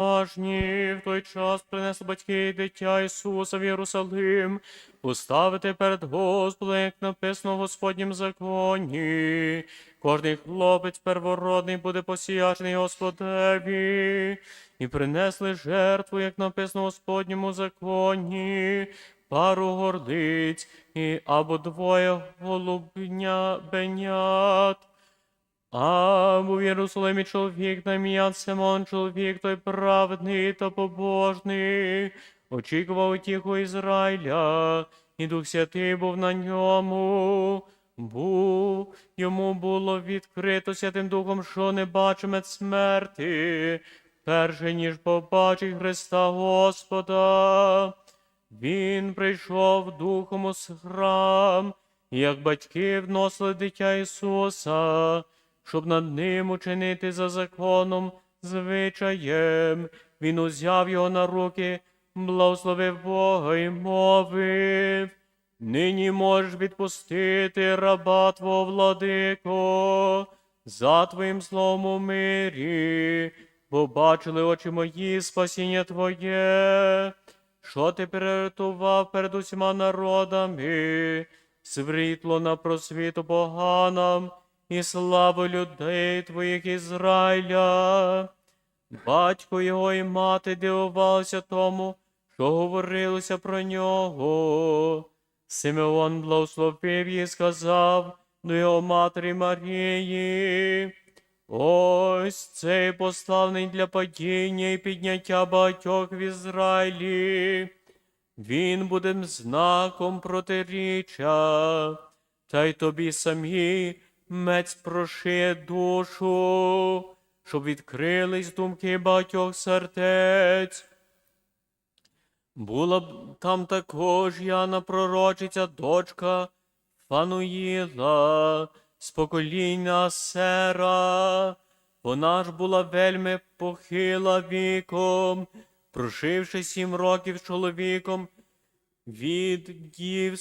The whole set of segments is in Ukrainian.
Важні в той час принесли батьки і дитя Ісуса в Єрусалим, поставити перед Господом, як написано в Господнім законі. Кожний хлопець первородний буде посіячений Господеві, і принесли жертву, як написано в Господньому законі, пару горлиць і або двоє голубня бенят. А в Єрусалимі чоловік на Симон, чоловік той праведний та побожний, очікував утіху Ізраїля, і Дух Святий був на ньому. Був, йому було відкрито Святим Духом, що не бачиме смерти, перше ніж побачить Христа Господа. Він прийшов духом у храм, як батьки вносили дитя Ісуса, щоб над ним учинити за законом звичаєм. Він узяв його на руки, благословив Бога і мовив. Нині можеш відпустити раба твого владико, за твоїм словом у мирі, бо бачили очі мої спасіння Твоє, що ти приготував перед усіма народами, світло на просвіту поганам і славу людей Твоїх Ізраїля. Батько його і мати дивувалися тому, що говорилося про нього. Симеон благословив і сказав до його матері Марії. Ось цей пославний для падіння і підняття багатьох в Ізраїлі. Він буде знаком протиріччя, та й тобі самі мець прошиє душу, щоб відкрились думки багатьох сердець. Була б там також Яна пророчиця, дочка Фануїла, з покоління Сера. Вона ж була вельми похила віком, проживши сім років чоловіком від дів...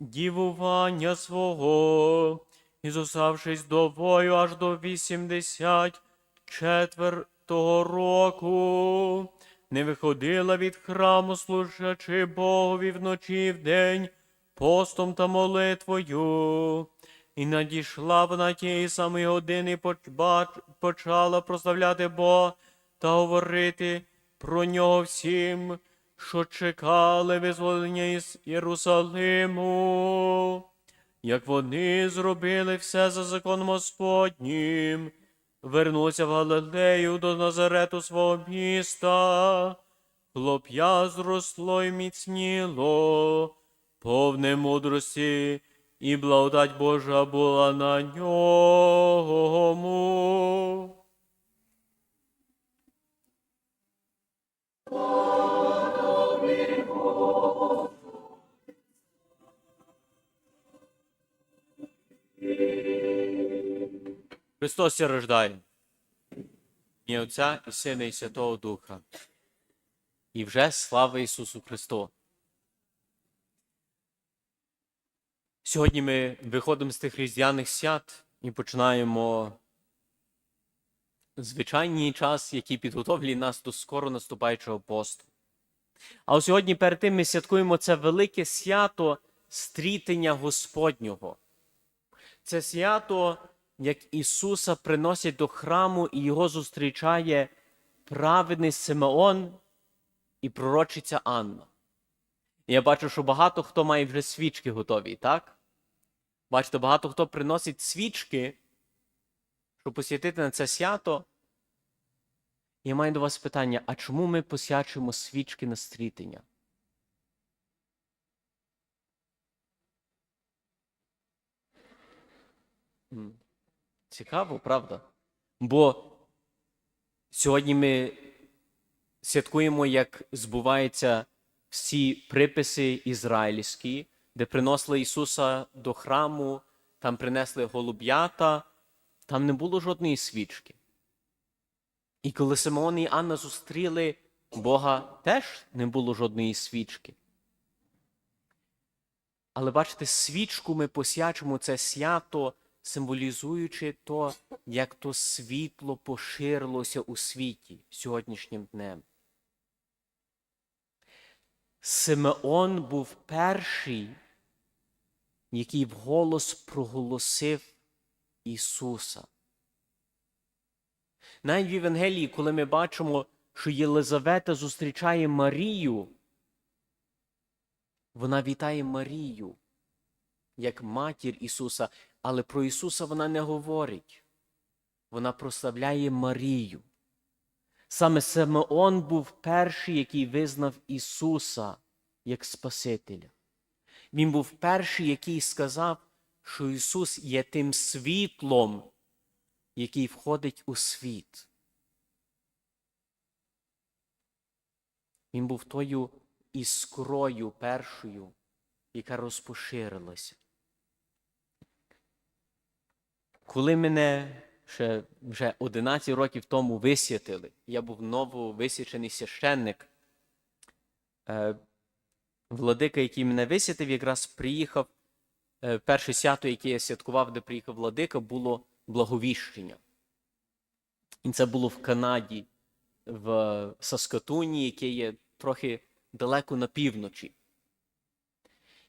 дівування свого, і зоставшись довою аж до вісімдесят четвертого року, не виходила від храму, служачи Богові вночі і вдень, постом та молитвою. І надійшла вона тієї самої години, почала прославляти Бога та говорити про нього всім, що чекали визволення із Єрусалиму. Як вони зробили все за законом Господнім, вернулися в Галилею до Назарету свого міста. Хлоп'я зросло й міцніло, повне мудрості, і благодать Божа була на ньому. Христос ся рождає. І Отця і Сина, і Святого Духа. І вже слава Ісусу Христу. Сьогодні ми виходимо з тих різдвяних свят і починаємо звичайний час, який підготовлює нас до скоро наступаючого посту. А сьогодні перед тим ми святкуємо це велике свято стрітення Господнього. Це свято, як Ісуса приносять до храму і його зустрічає праведний Симеон і пророчиця Анна. Я бачу, що багато хто має вже свічки готові, так? Бачите, багато хто приносить свічки, щоб посвятити на це свято. Я маю до вас питання: а чому ми посвячуємо свічки на стрітення? М, Цікаво, правда? Бо сьогодні ми святкуємо, як збуваються всі приписи ізраїльські, де приносили Ісуса до храму, там принесли голуб'ята, там не було жодної свічки. І коли Симеон і Анна зустріли Бога, теж не було жодної свічки. Але бачите, свічку ми посвячимо це свято символізуючи то, як то світло поширилося у світі сьогоднішнім днем. Симеон був перший, який вголос проголосив Ісуса. Навіть в Євангелії, коли ми бачимо, що Єлизавета зустрічає Марію, вона вітає Марію як матір Ісуса, але про Ісуса вона не говорить. Вона прославляє Марію. Саме Симеон був перший, який визнав Ісуса як Спасителя. Він був перший, який сказав, що Ісус є тим світлом, який входить у світ. Він був тою іскрою першою, яка розпоширилася. Коли мене ще вже 11 років тому висвятили, я був нововисвячений священник, е, владика, який мене висвятив, якраз приїхав. е, Перше свято, яке я святкував, де приїхав владика, було благовіщення. І це було в Канаді, в Саскатуні, яке є трохи далеко на півночі.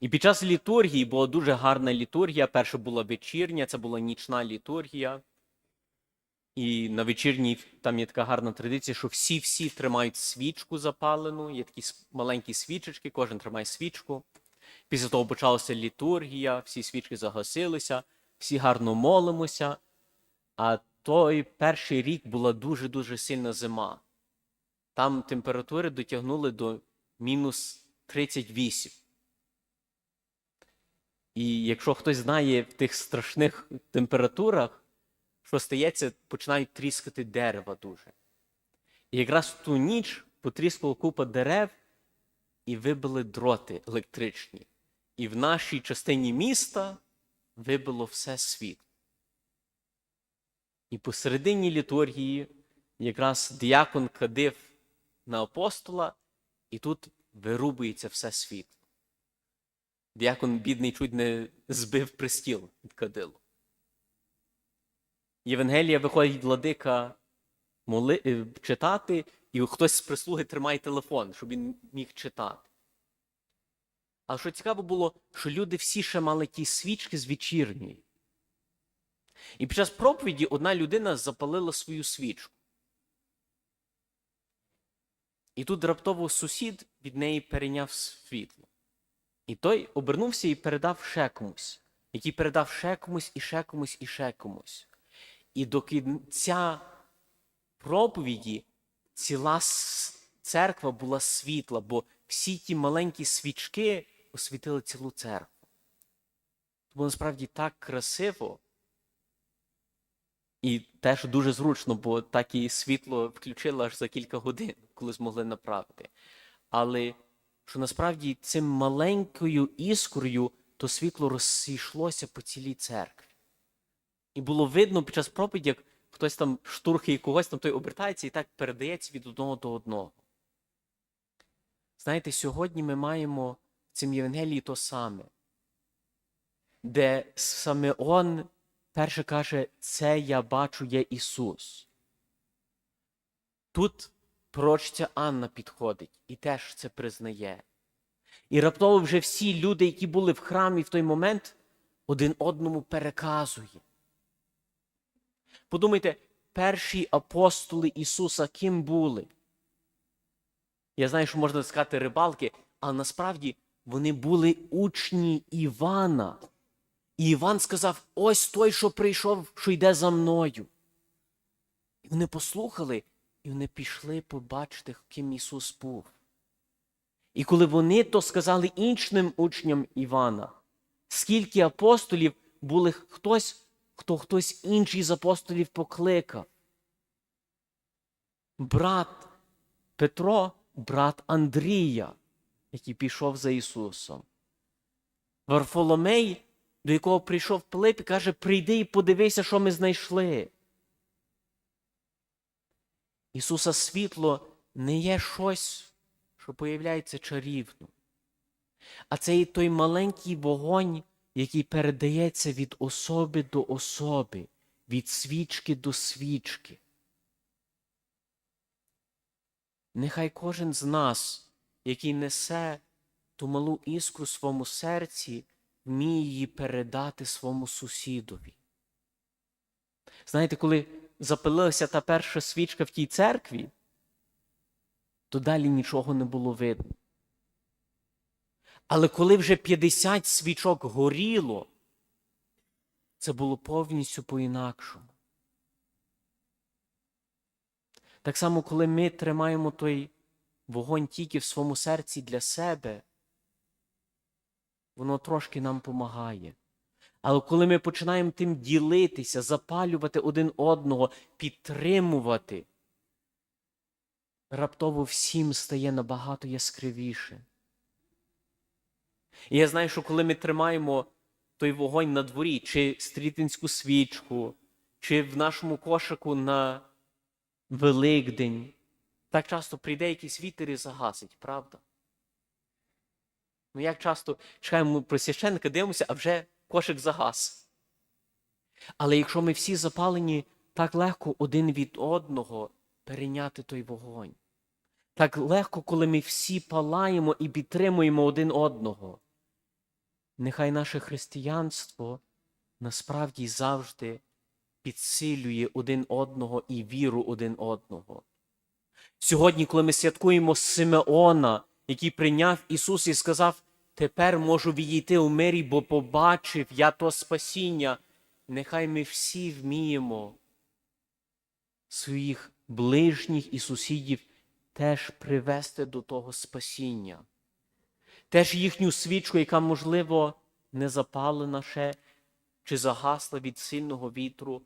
І під час літургії була дуже гарна літургія. Перша була вечірня, це була нічна літургія. І на вечірній там є така гарна традиція, що всі-всі тримають свічку запалену, є такі маленькі свічечки, кожен тримає свічку. Після того почалася літургія, всі свічки загасилися, всі гарно молимося. А той перший рік була дуже-дуже сильна зима. Там температури дотягнули до мінус 38. І якщо хтось знає в тих страшних температурах, що стається, починають тріскати дерева дуже. І якраз ту ніч потріскала купа дерев і вибили дроти електричні. І в нашій частині міста вибило все світло. І посередині літургії якраз діакон кадив на апостола, і тут вирубується все світло. Діакон, бідний, чуть не збив пристіл від кадилу. Євангелія виходить владика моли... е, читати, і хтось з прислуги тримає телефон, щоб він міг читати. Але що цікаво було, що люди всі ще мали ті свічки з вечірньої. І під час проповіді одна людина запалила свою свічку. І тут раптово сусід від неї перейняв світло. І той обернувся і передав ще комусь, який передав ще комусь, і ще комусь, і ще комусь. І до кінця проповіді ціла церква була світла, бо всі ті маленькі свічки освітили цілу церкву. Тому насправді так красиво і теж дуже зручно, бо так і світло включили аж за кілька годин, коли змогли направити. Але що насправді цим маленькою іскрою то світло розійшлося по цілій церкві. І було видно під час проповіді, як хтось там штурхає когось, там той обертається і так передається від одного до одного. Знаєте, сьогодні ми маємо в цим Євангелії то саме, де Самеон перше каже, це я бачу є Ісус. Тут пророчця Анна підходить і теж це признає. І раптово вже всі люди, які були в храмі в той момент, один одному переказує. Подумайте, перші апостоли Ісуса ким були? Я знаю, що можна сказати рибалки, але насправді вони були учні Івана. І Іван сказав: ось той, що прийшов, що йде за мною. І вони послухали, і вони пішли побачити, ким Ісус був. І коли вони то сказали іншим учням Івана, скільки апостолів були хтось, хто хтось інший з апостолів покликав. Брат Петро, брат Андрія, який пішов за Ісусом. Варфоломей, до якого прийшов Пилип каже: прийди і подивися, що ми знайшли. Ісуса світло не є щось, що появляється чарівно. А це і той маленький вогонь, який передається від особи до особи, від свічки до свічки. Нехай кожен з нас, який несе ту малу іскру в своєму серці, вміє її передати своєму сусідові. Знаєте, коли запалилася та перша свічка в тій церкві, то далі нічого не було видно. Але коли вже 50 свічок горіло, це було повністю по-інакшому. Так само, коли ми тримаємо той вогонь тільки в своєму серці для себе, воно трошки нам допомагає. Але коли ми починаємо тим ділитися, запалювати один одного, підтримувати, раптово всім стає набагато яскравіше. І я знаю, що коли ми тримаємо той вогонь на дворі, чи стрітинську свічку, чи в нашому кошику на Великдень, так часто прийде якийсь вітер і загасить, правда? Ну як часто чекаємо про священника, дивимося, а вже кошик загас. Але якщо ми всі запалені, так легко один від одного перейняти той вогонь. Так легко, коли ми всі палаємо і підтримуємо один одного. Нехай наше християнство насправді завжди підсилює один одного і віру один одного. Сьогодні, коли ми святкуємо Симеона, який прийняв Ісус і сказав, тепер можу відійти у мирі, бо побачив я то спасіння. Нехай ми всі вміємо своїх ближніх і сусідів теж привести до того спасіння. Теж їхню свічку, яка, можливо, не запалена ще чи загасла від сильного вітру,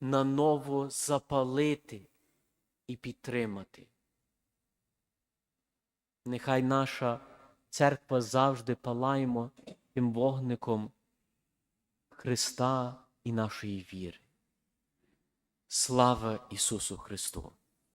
наново запалити і підтримати. Нехай наша церква завжди палаємо тим вогником Христа і нашої віри. Слава Ісусу Христу!